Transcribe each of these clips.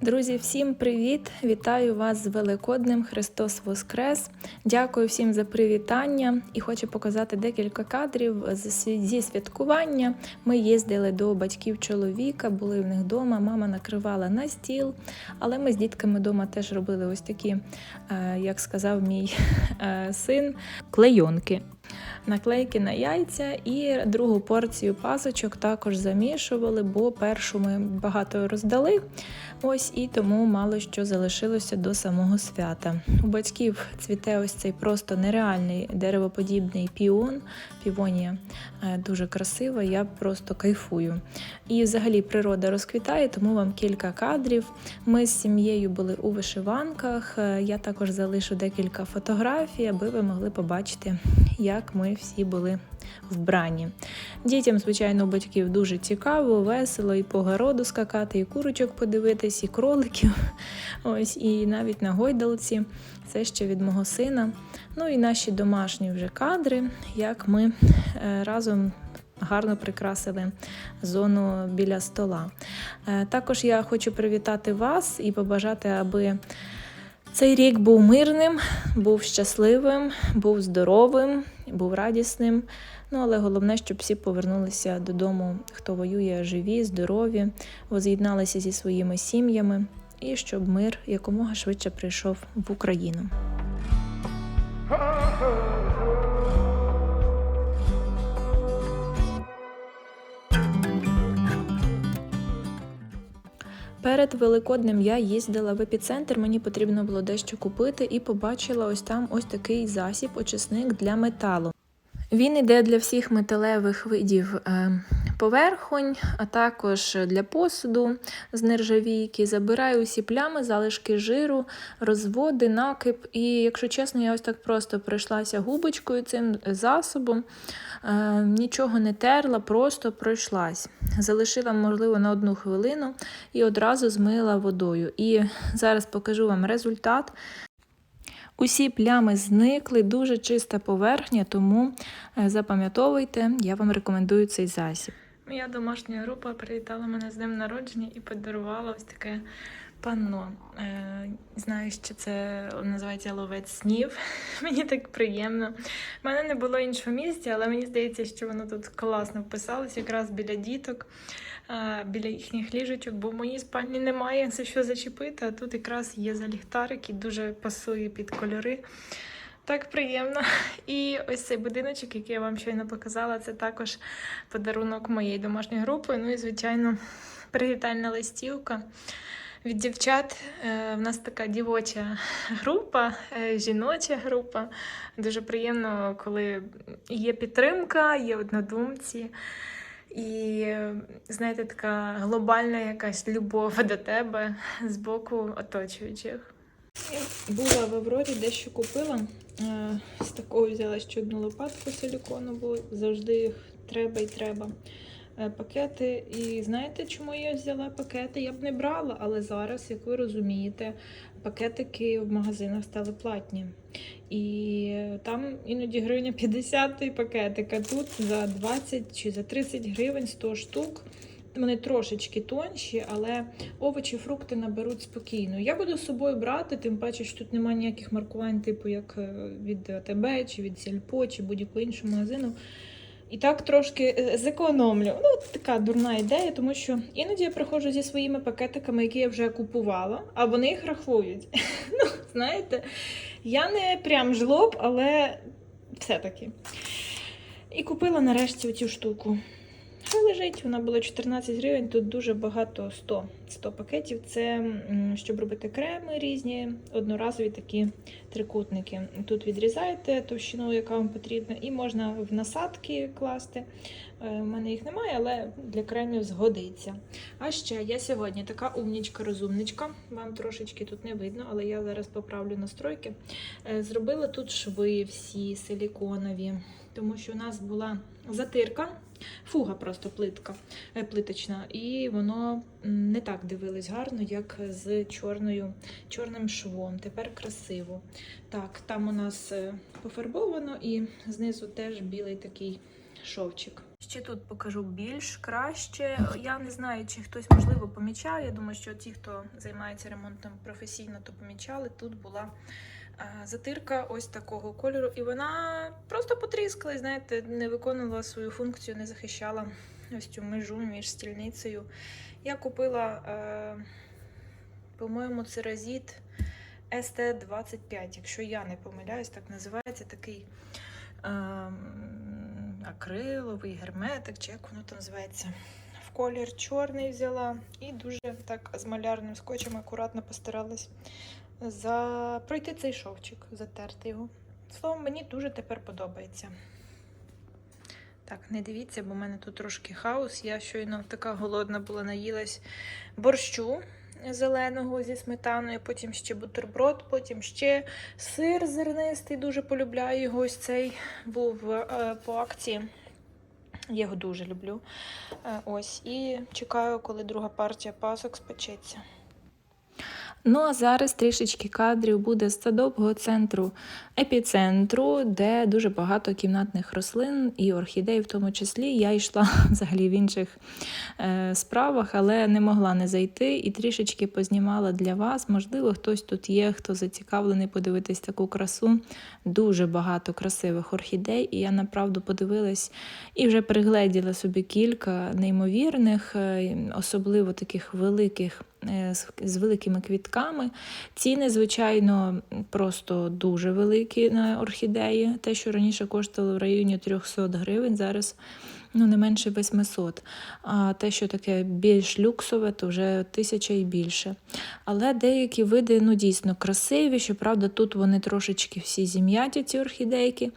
Друзі, всім привіт! Вітаю вас з Великоднем Христос Воскрес! Дякую всім за привітання і хочу показати декілька кадрів зі святкування. Ми їздили до батьків чоловіка, були в них вдома. Мама накривала на стіл, але ми з дітками вдома теж робили ось такі, е, як сказав мій е, син, клейонки. Наклейки на яйця і другу порцію пасочок також замішували, бо першу ми багато роздали. Ось і тому мало що залишилося до самого свята. У батьків цвіте ось цей просто нереальний деревоподібний піон. Півонія е, дуже красива, я просто кайфую. І взагалі природа розквітає, тому вам кілька кадрів. Ми з сім'єю були у вишиванках. Е, Я також залишу декілька фотографій, аби ви могли побачити, як ми всі були вбрані. Дітям, звичайно, батьків дуже цікаво, весело і по городу скакати, і курочок подивитись, і кроликів. Ось, і навіть на гойдалці. Це ще від мого сина. Ну і наші домашні вже кадри, як ми е, разом. Гарно прикрасили зону біля стола. Е, Також я хочу привітати вас і побажати, аби цей рік був мирним, був щасливим, був здоровим, був радісним. Ну, але головне, щоб всі повернулися додому, хто воює, живі, здорові, воз'єдналися зі своїми сім'ями, і щоб мир якомога швидше прийшов в Україну. Перед Великоднем я їздила в епіцентр, мені потрібно було дещо купити і побачила ось там ось такий засіб, очисник для металу. Він іде для всіх металевих видів е, поверхонь, а також для посуду з нержавійки. Забирає усі плями, залишки жиру, розводи, накип. І, якщо чесно, я ось так просто пройшлася губочкою цим засобом, нічого не терла, просто пройшлась. Залишила, можливо, на одну хвилину і одразу змила водою. І зараз покажу вам результат. Усі плями зникли, дуже чиста поверхня, тому е, запам'ятовуйте, я вам рекомендую цей засіб. Моя домашня група привітала мене з днем народження і подарувала ось таке панно. Е, знаю, що це називається ловець снів. Мені так приємно. У мене не було іншого місця, але мені здається, що воно тут класно вписалось, якраз біля діток, е, біля їхніх ліжечок, бо в моїй спальні немає за що зачепити, а тут якраз є за ліхтарик і дуже пасує під кольори. Так приємно. І ось цей будиночок, який я вам щойно показала, це також подарунок моєї домашньої групи. Ну і, звичайно, привітальна листівка. Від дівчат Е, в нас така дівоча група, е, жіноча група. Дуже приємно, коли є підтримка, є однодумці. І, знаєте, така глобальна якась любов до тебе з боку оточуючих. Була в Аврорі, дещо купила. Е, З такою взяла ще одну лопатку силіконову, завжди їх треба і треба. Е, Пакети. І знаєте, чому я взяла пакети? Я б не брала, але зараз, як ви розумієте, пакетики в магазинах стали платні. І е, там іноді гривня 50 той пакетик, а тут за 20 чи за 30 гривень 100 штук. Вони трошечки тонші, але овочі, фрукти наберуть спокійно. Я буду з собою брати, тим паче, що тут немає ніяких маркувань, типу як е, від АТБ, чи від Сільпо, чи будь-якого іншого магазину. І так трошки е, зекономлю. Ну, така дурна ідея, тому що іноді я приходжу зі своїми пакетиками, які я вже купувала, а вони їх рахують. Ну, знаєте, я не прям жлоб, але все-таки. І купила нарешті цю штуку. Хай лежить, вона була 14 гривень, тут дуже багато 100, 100 пакетів. Це щоб робити креми різні, одноразові такі трикутники. Тут відрізаєте товщину, яка вам потрібна, і можна в насадки класти. У мене їх немає, але для кремів згодиться. А ще я сьогодні така умнічка-розумничка. Вам трошечки тут не видно, але я зараз поправлю настройки. Е, Зробила тут шви всі силіконові, тому що у нас була затирка. Фуга просто плитка, е, плиточна, і воно не так дивилось гарно, як з чорною, чорним швом. Тепер красиво. Так, там у нас е, пофарбовано і знизу теж білий такий шовчик. Ще тут покажу більш краще. Я не знаю, чи хтось можливо помічав. Я думаю, що ті, хто займається ремонтом професійно, то помічали. Тут була затирка ось такого кольору, і вона просто потріскалась, знаєте, не виконувала свою функцію, не захищала ось цю межу між стільницею. Я купила, е, по-моєму, церазіт ST25, якщо я не помиляюсь, так називається такий ем, акриловий герметик, чи як воно там називається. В колір чорний взяла і дуже так з малярним скотчем акуратно постаралась за... пройти цей шовчик, затерти його. Словом, мені дуже тепер подобається. Так, не дивіться, бо в мене тут трошки хаос. Я щойно така голодна була, наїлась борщу зеленого зі сметаною, потім ще бутерброд, потім ще сир зернистий, дуже полюбляю його. Ось цей був е, по акції. Я його дуже люблю. Е, ось, і чекаю, коли друга партія пасок спечеться. Ну а зараз трішечки кадрів буде з садового центру епіцентру, де дуже багато кімнатних рослин і орхідей, в тому числі. Я йшла взагалі в інших е, справах, але не могла не зайти і трішечки познімала для вас. Можливо, хтось тут є, хто зацікавлений подивитись таку красу. Дуже багато красивих орхідей, і я направду подивилась і вже пригледіла собі кілька неймовірних, е, особливо таких великих. Е, з- великими квітками. Ціни, звичайно, просто дуже великі на орхідеї. Те, що раніше коштувало в районі 300 гривень, зараз ну, не менше 800. А те, що таке більш люксове, то вже тисяча і більше. Але деякі види ну, дійсно красиві. Щоправда, тут вони трошечки всі зім'яті, ці орхідейки.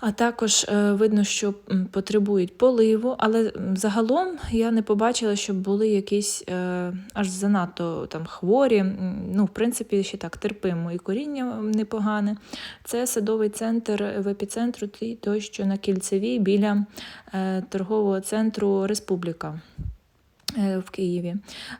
А також е, видно, що потребують поливу, але загалом я не побачила, щоб були якісь е, аж занадто там хворі. Ну, в принципі, ще так терпимо і коріння непогане. Це садовий центр в епіцентру, той- що на кільцевій біля е, торгового центру Республіка. Е, В Києві.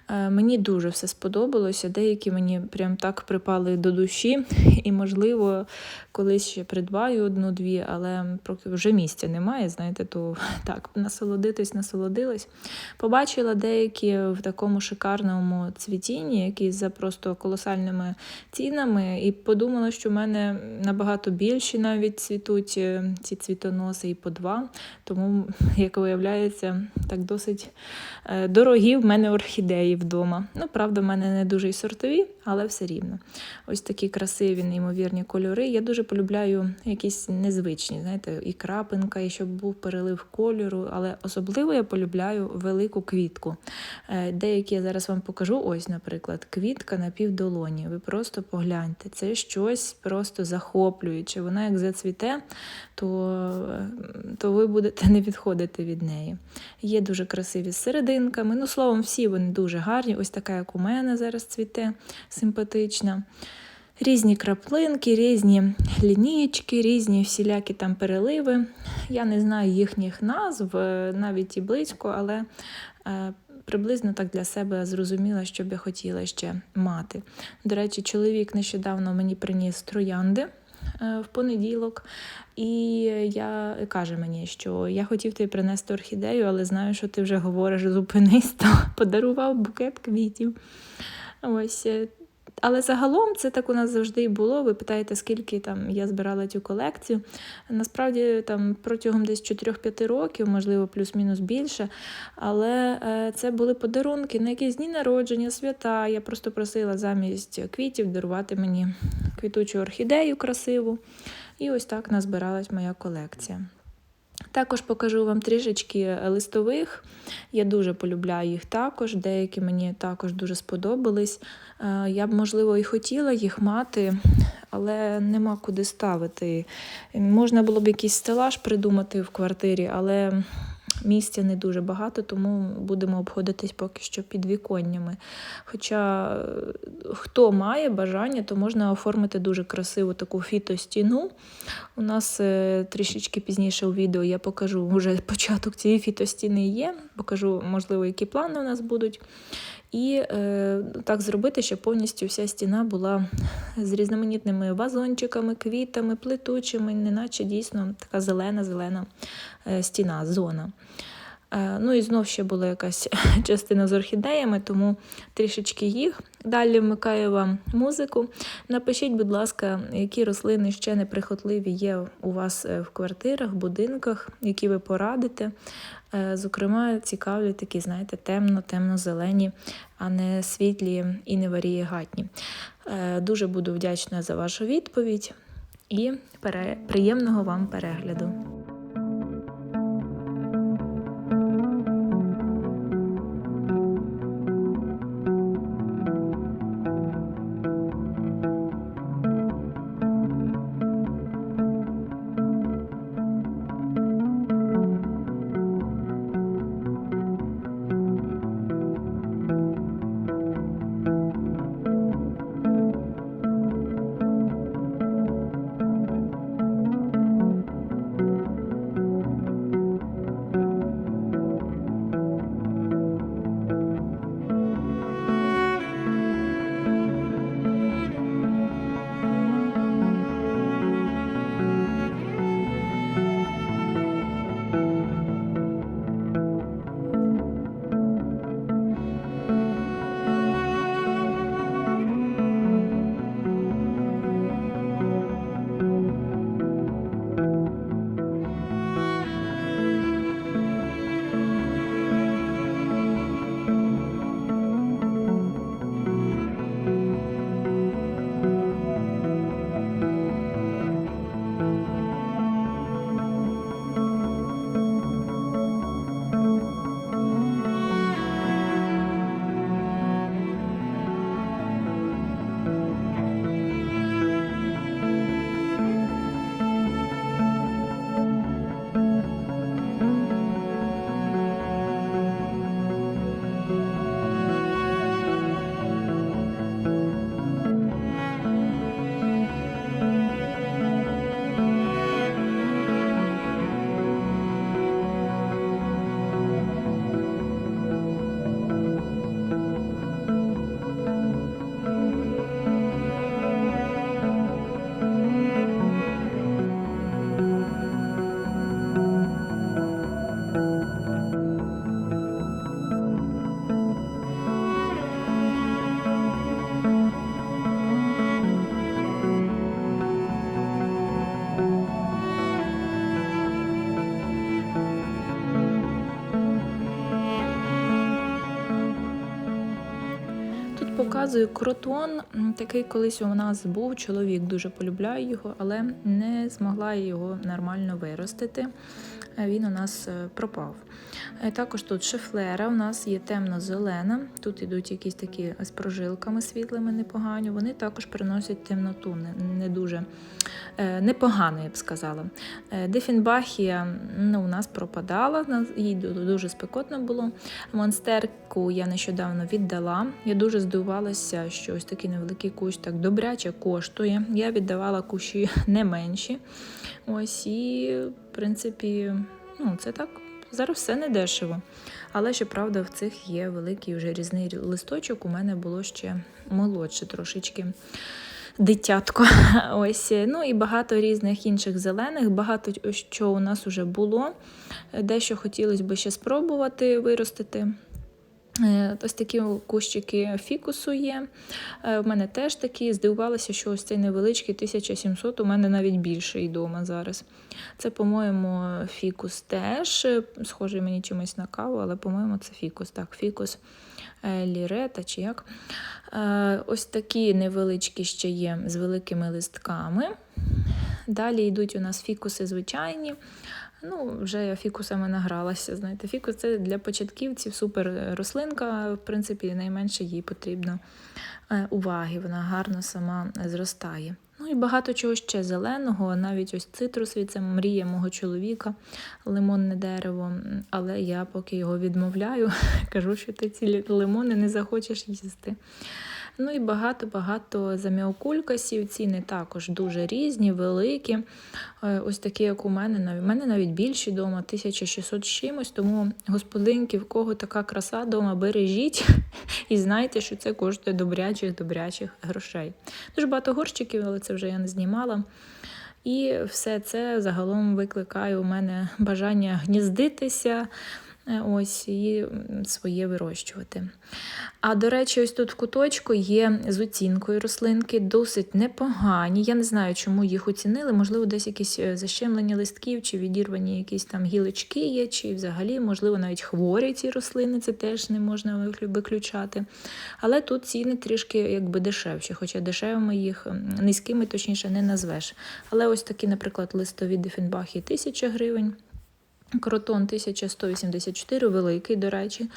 Е, Мені дуже все сподобалося. Деякі мені прям так припали до душі, і, можливо, колись ще придбаю одну-дві, але вже місця немає, знаєте, то так, насолодитись, насолодилась. Побачила деякі в такому шикарному цвітінні, які за просто колосальними цінами, і подумала, що в мене набагато більші навіть цвітуть е, ці цвітоноси і по два. Тому, як виявляється, так досить е, дорогі в мене орхідеї вдома. Ну, правда, в мене не дуже й сортові, але все рівно. Ось такі красиві, неймовірні кольори. Я дуже полюбляю якісь незвичні, знаєте, і крапинка, і щоб був перелив кольору, але особливо я полюбляю велику квітку. Е, Деякі я зараз вам покажу. Ось, наприклад, квітка на півдолоні. Ви просто погляньте, це щось просто захоплююче. Вона як зацвіте, то, е, то ви будете не відходити від неї. Є дуже красиві з серединками. Ну, словом, всі вони дуже гарні. Ось така, як у мене зараз цвіте, симпатична. Різні краплинки, різні лінієчки, різні всілякі там переливи. Я не знаю їхніх назв, е, навіть і близько, але е, приблизно так для себе зрозуміла, що б я хотіла ще мати. До речі, чоловік нещодавно мені приніс троянди в понеділок, і я каже мені, що я хотів тобі принести орхідею, але знаю, що ти вже говориш, зупинись, то подарував букет квітів. Ось. Але загалом це так у нас завжди і було. Ви питаєте, скільки там я збирала цю колекцію. Насправді там протягом десь 4-5 років, можливо, плюс-мінус більше. Але е, це були подарунки на якісь дні народження, свята. Я просто просила замість квітів дарувати мені квітучу орхідею красиву. І ось так назбиралась моя колекція. Також покажу вам трішечки листових. Я дуже полюбляю їх також. Деякі мені також дуже сподобались. Е, Я б, можливо, і хотіла їх мати, але нема куди ставити. Можна було б якийсь стелаж придумати в квартирі, але місця не дуже багато, тому будемо обходитись поки що підвіконнями. Хоча е, хто має бажання, то можна оформити дуже красиву таку фітостіну. У нас е, трішечки пізніше у відео я покажу вже початок цієї фітостіни є. Покажу, можливо, які плани у нас будуть. І е, так зробити, щоб повністю вся стіна була з різноманітними вазончиками, квітами, плетучими, неначе дійсно така зелена-зелена е, стіна, зона. Е, Ну і знов ще була якась частина з орхідеями, тому трішечки їх. Далі вмикаю вам музику. Напишіть, будь ласка, які рослини ще неприхотливі є у вас е, в квартирах, будинках, які ви порадите. Е, Зокрема, цікавлять такі, знаєте, темно-темно-зелені, а не світлі і не варієгатні. Дуже буду вдячна за вашу відповідь і приємного вам перегляду. Показую кротон. Такий колись у нас був. Чоловік дуже полюбляє його, але не змогла його нормально виростити. Він у нас е, пропав. Е, Також тут шефлера у нас є темно-зелена. Тут ідуть якісь такі з прожилками світлими, непогані. Вони також приносять темноту, не, дуже е, непогано, я б сказала. Дефінбахія ну, у нас пропадала, їй дуже спекотно було. Монстерку я нещодавно віддала. Я дуже здивувалася, що ось такий невеликий кущ так добряче коштує. Я віддавала кущі не менші. Ось і, принципі, ну, це так. Зараз все не дешево. Але щоправда, в цих є великий вже різний листочок. У мене було ще молодше трошечки. Дитятко. Ось. Ну і багато різних інших зелених, багато що у нас вже було. Дещо хотілося б ще спробувати виростити. Е, Ось такі кущики фікусу є. Е, В мене теж такі. Здивувалася, що ось цей невеличкий 1700, у мене навіть більший вдома зараз. Це, по-моєму, фікус теж. е, Схожий мені чимось на каву, але, по-моєму, це фікус. Так, фікус е, лірета чи як. Е, Ось такі невеличкі ще є з великими листками. Далі йдуть у нас фікуси звичайні. Ну, вже я фікусами награлася. Знаєте, фікус це для початківців супер рослинка. В принципі, найменше їй потрібно е, уваги. Вона гарно сама зростає. Ну і багато чого ще зеленого, навіть ось цитрусові, це мрія мого чоловіка, лимонне дерево. Але я поки його відмовляю, кажу, що ти ці лимони не захочеш їсти. Ну і багато-багато заміокулькасів. Ціни також дуже різні, великі. Е, Ось такі, як у мене. У мене навіть більші вдома, 1600 з чимось. Тому господинки, в кого така краса вдома, бережіть і знайте, що це коштує добрячих, добрячих грошей. Дуже багато горщиків, але це вже я не знімала. І все це загалом викликає у мене бажання гніздитися. Е, Ось і своє вирощувати. А до речі, ось тут в куточку є з оцінкою рослинки, досить непогані. Я не знаю, чому їх оцінили. Можливо, десь якісь е, защемлення листків, чи відірвані якісь там гілочки є, чи взагалі, можливо, навіть хворі ці рослини, це теж не можна виклю- виключати. Але тут ціни трішки якби дешевші, хоча дешевими їх низькими, точніше, не назвеш. Але ось такі, наприклад, листові дифінбахи 1000 гривень. Кротон 1184, великий, до речі.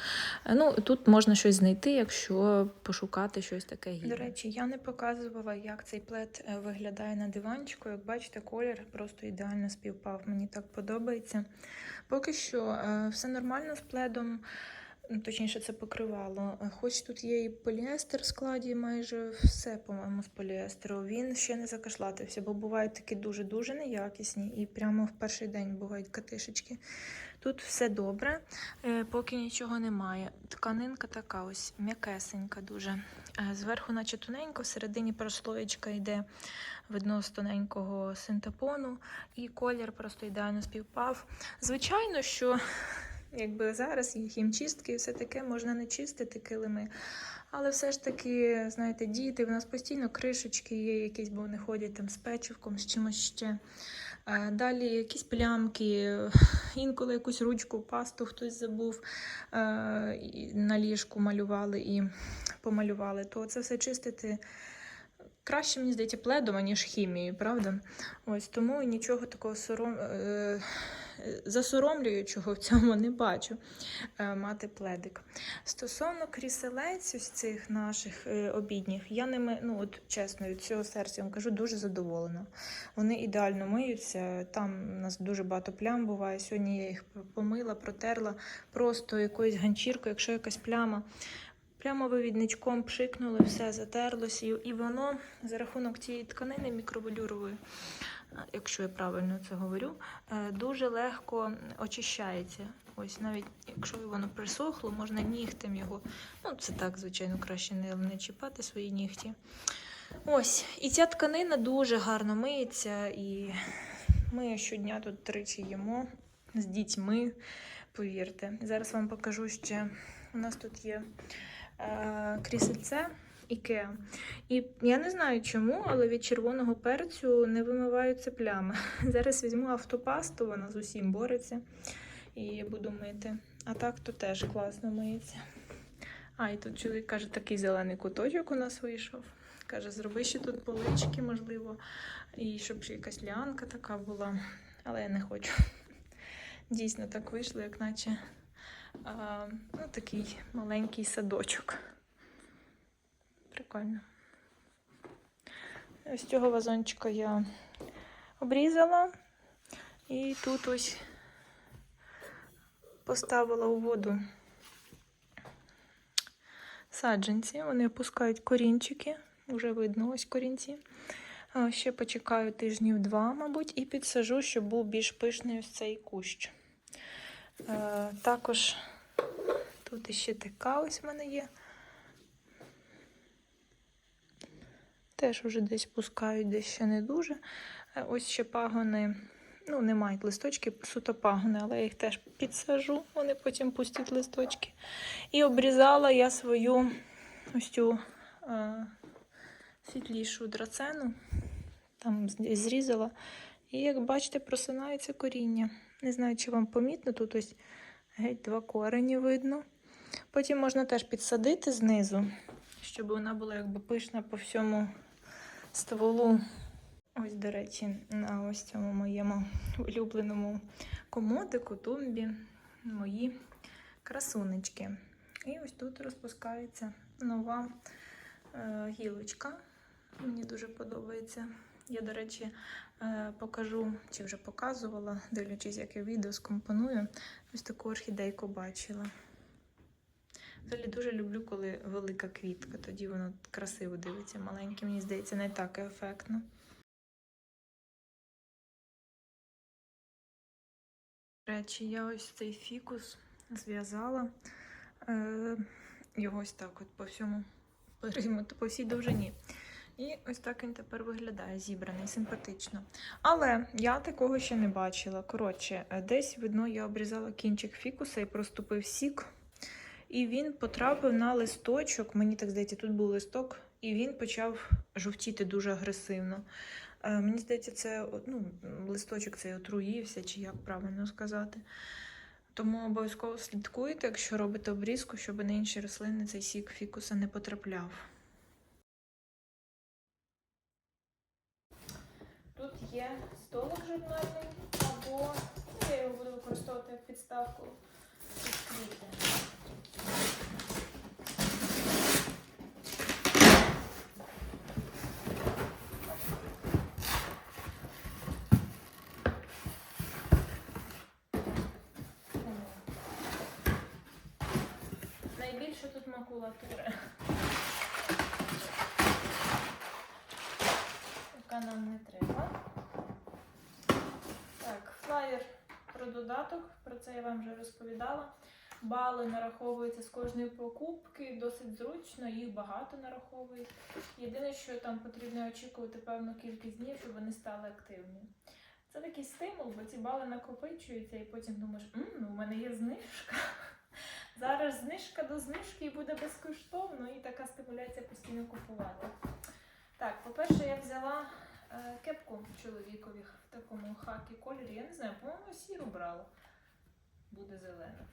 Е, Ну, тут можна щось знайти, якщо пошукати щось таке гідне. До речі, я не показувала, як цей плед е, виглядає на диванчику. Як бачите, колір просто ідеально співпав. Мені так подобається. Поки що е, все нормально з пледом. Ну, Точніше, це покривало. Е, Хоч тут є і поліестер в складі, майже все, по-моєму, з поліестеру. Він ще не закашлатився, бо бувають такі дуже-дуже неякісні, і прямо в перший день бувають катишечки. Тут все добре, е, поки нічого немає. Тканинка така ось м'якесенька дуже. Е, Зверху, наче тоненько, всередині прослоєчка йде видно з тоненького синтепону, і колір просто ідеально співпав. Звичайно, що якби зараз є хімчистки і все таке можна не чистити килими. Але все ж таки, знаєте, діти, в нас постійно кришечки є якісь, бо вони ходять там з печивком, з чимось ще. Е, Далі якісь плямки, е, інколи якусь ручку, пасту хтось забув е, на ліжку малювали і помалювали, то це все чистити краще, мені здається, пледом, аніж хімією, правда? Ось тому нічого такого сором... засоромлюючого в цьому не бачу е, мати пледик. Стосовно кріселець ось цих наших е, обідніх, я ними, ну от чесно, від цього серця вам кажу, дуже задоволена. Вони ідеально миються. Там у нас дуже багато плям буває. Сьогодні я їх помила, протерла просто якоюсь ганчіркою, якщо якась пляма. Прямо вивідничком пшикнули, все затерлося, і- воно за рахунок цієї тканини мікроволюрової, якщо я правильно це говорю, е, дуже легко очищається. Ось навіть якщо воно присохло, можна нігтем його. Ну, це так, звичайно, краще не, не чіпати свої нігті. Ось, і ця тканина дуже гарно миється, і ми щодня тут тричі їмо з дітьми, повірте. Зараз вам покажу ще. У нас тут є е, крісельце Ікеа. І я не знаю чому, але від червоного перцю не вимиваються плями. Зараз візьму автопасту, вона з усім бореться і буду мити. А так то теж класно миється. А, і тут чоловік каже, такий зелений куточок у нас вийшов. Каже, зроби ще тут полички, можливо, і щоб ще якась лянка така була. Але я не хочу. Дійсно так вийшло, як наче а, ну, такий маленький садочок. Прикольно. Ось цього вазончика я обрізала. І тут ось поставила у воду саджанці. Вони опускають корінчики. Вже видно ось корінці. Ще почекаю тижнів два, мабуть, і підсажу, щоб був більш пишний ось цей кущ. Е, Також тут іще така ось в мене є. Теж вже десь пускають, десь ще не дуже. Е, Ось ще пагони, ну, не мають листочки, суто пагони, але я їх теж підсажу, вони потім пустять листочки. І обрізала я свою ось цю е, світлішу драцену, там зрізала. І як бачите, просинається коріння. Не знаю, чи вам помітно, тут ось геть два корені видно. Потім можна теж підсадити знизу, щоб вона була якби пишна по всьому стволу. Ось, до речі, на ось цьому моєму улюбленому комодику, тумбі, мої красунечки. І ось тут розпускається нова е, гілочка. Мені дуже подобається. Я, до речі, е, покажу, чи вже показувала, дивлячись, яке відео скомпоную. Ось таку орхідейку бачила. Взагалі дуже люблю, коли велика квітка, тоді воно красиво дивиться. Маленьке, мені здається, не так ефектно. Речі, я ось цей фікус зв'язала. Е, його ось так от по всьому периметру, по всій довжині. І ось так він тепер виглядає, зібраний, симпатично. Але я такого ще не бачила. Коротше, десь видно, я обрізала кінчик фікуса і проступив сік. І він потрапив на листочок. Мені так здається, тут був листок, і він почав жовтіти дуже агресивно. Е, Мені здається, це ну, листочок цей отруївся, чи як правильно сказати. Тому обов'язково слідкуйте, якщо робите обрізку, щоб на інші рослини цей сік фікуса не потрапляв. Тут є столик журнальний, або я його буду використовувати як підставку під квіти. Тут макулатури. Яка нам не треба. Так, флаєр про додаток, про це я вам вже розповідала. Бали нараховуються з кожної покупки, досить зручно, їх багато нараховують. Єдине, що там потрібно очікувати певну кількість днів, щоб вони стали активні. Це такий стимул, бо ці бали накопичуються, і потім думаєш, «М, ну, у мене є знижка. Зараз знижка до знижки і буде безкоштовно, і така стимуляція постійно купувати. Так, по-перше, я взяла е, кепку чоловікові в такому хакі кольорі. Я не знаю, по-моєму, сіру брала. Буде зелена.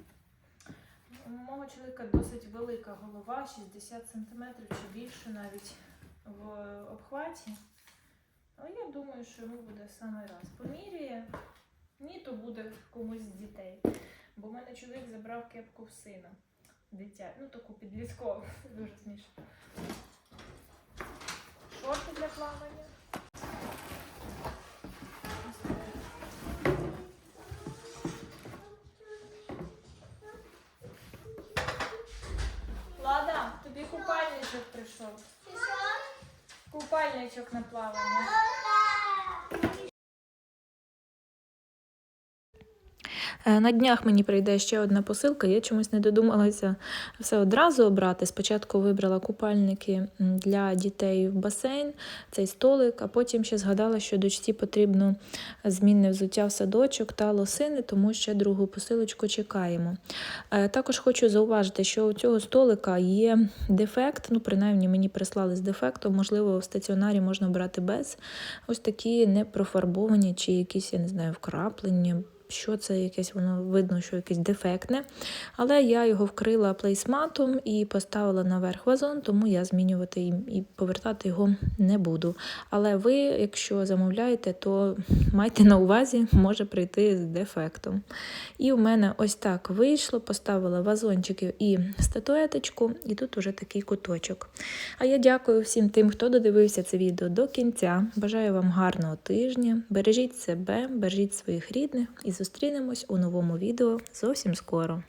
У мого чоловіка досить велика голова, 60 см чи більше навіть в обхваті. Але я думаю, що йому буде саме раз. Поміряє, ні, то буде комусь з дітей. Бо в мене чоловік забрав кепку в сина. Дитя, ну таку підліткову, дуже смішно. Шорти для плавання. Лада, тобі купальничок прийшов. Купальничок на плавання. На днях мені прийде ще одна посилка. Я чомусь не додумалася все одразу обрати. Спочатку вибрала купальники для дітей в басейн, цей столик, а потім ще згадала, що дочці потрібно змінне взуття в садочок та лосини, тому ще другу посилочку чекаємо. Е, Також хочу зауважити, що у цього столика є дефект, ну принаймні мені прислали з дефектом, можливо, в стаціонарі можна брати без. Ось такі непрофарбовані чи якісь, я не знаю, вкраплення що це якесь, воно видно, що якесь дефектне. Але я його вкрила плейсматом і поставила наверх вазон, тому я змінювати і, повертати його не буду. Але ви, якщо замовляєте, то майте на увазі, може прийти з дефектом. І у мене ось так вийшло, поставила вазончики і статуеточку, і тут уже такий куточок. А я дякую всім тим, хто додивився це відео до кінця. Бажаю вам гарного тижня. Бережіть себе, бережіть своїх рідних і зустрінемось у новому відео зовсім скоро.